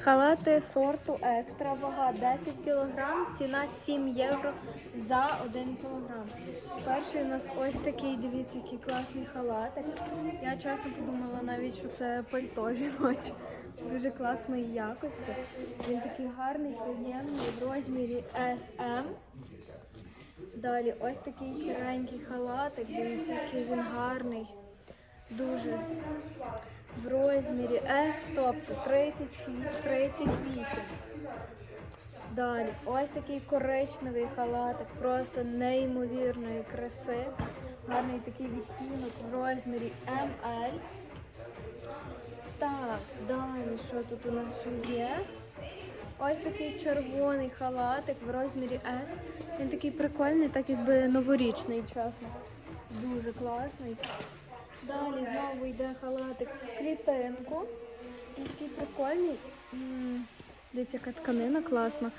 Халати сорту екстра, вага 10 кг, ціна 7 євро за 1 кг. Перший у нас ось такий, дивіться, який класний халатик. Я чесно подумала навіть, що це пальто жіноче. Дуже класної якості. Він такий гарний, приємний в розмірі SM. Далі ось такий сіренький халатик, дивіться, який він гарний. Дуже в розмірі S, тобто 36-38. Далі, ось такий коричневий халатик, просто неймовірної краси. Гарний такий відтінок в розмірі ML. Так, далі, що тут у нас є? Ось такий червоний халатик в розмірі S. Він такий прикольний, так якби новорічний, чесно. Дуже класний. Далі знову йде халатик в клітинку. Такий прикольний. Дивіться, яка тканина класна.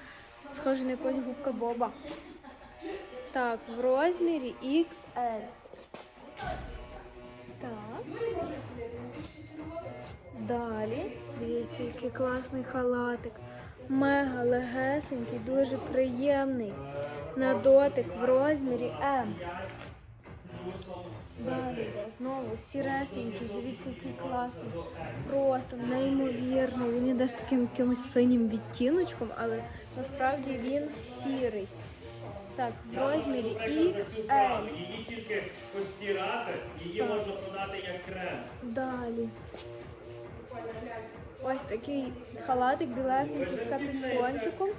Схожий на якогось губка Боба. Так, в розмірі XL. Так. Далі. Дивіться, який класний халатик. Мега легесенький, дуже приємний. На дотик в розмірі М. Далі знову сіресенький, дивіться, який класний. Просто неймовірний. Він іде з таким якимось синім відтіночком, але насправді він сірий. Так, в розмірі XL. Її тільки постирати, її можна продати як крем. Далі. Ось такий халатик білесенький з капюшончиком.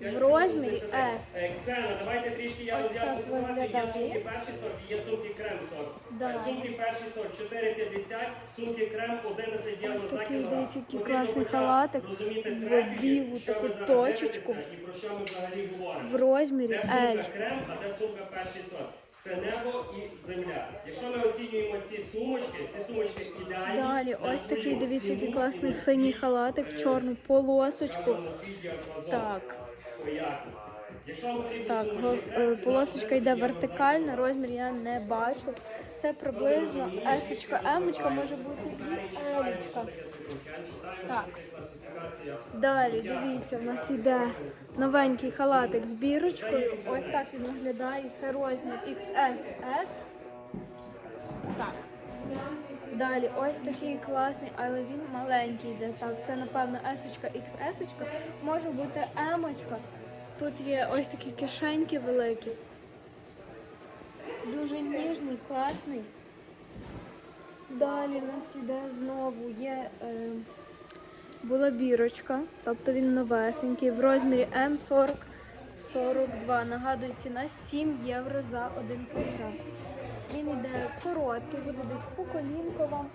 В розмірі S. Ксена, давайте трішки я Ось роз'ясню так ситуацію. Є виглядає. сумки перший сорт, є сумки крем сорт. Да. Е, Сумки перший сорт 4,50, сумки крем 11 євро Ось за такий, кілограм. дивіться, який Потрібно класний халатик розуміти в білу що таку ви зараз точечку. дивитеся І про що ми взагалі говоримо. В розмірі Де L. сумка крем, а де сумка перший сорт. Це небо і земля. Якщо ми оцінюємо ці сумочки, ці сумочки ідеальні. Далі, ось такий, дивіться, який класний синій халатик в е, чорну полосочку. Так. Так, крем, е, полосочка йде вертикальна, розмір я не бачу. Це приблизно есочка, емочка, може бути і елічка. Так. Далі, дивіться, в нас іде новенький халатик з бірочкою. Ось так він виглядає. Це розмір XSS. Так. Далі ось такий класний, але він маленький йде. Так, це напевно есочка, XS, може бути емочка. Тут є ось такі кишеньки великі. Дуже ніжний, класний. Далі в нас іде знову є е, була бірочка, тобто він новесенький в розмірі М40 42. Нагадую, ціна 7 євро за 1 кг. Він йде короткий, буде десь по колінку вам.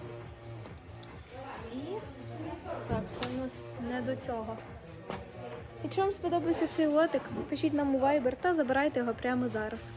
І так, це в нас не до цього. Якщо вам сподобався цей лотик, пишіть нам у Viber та забирайте його прямо зараз.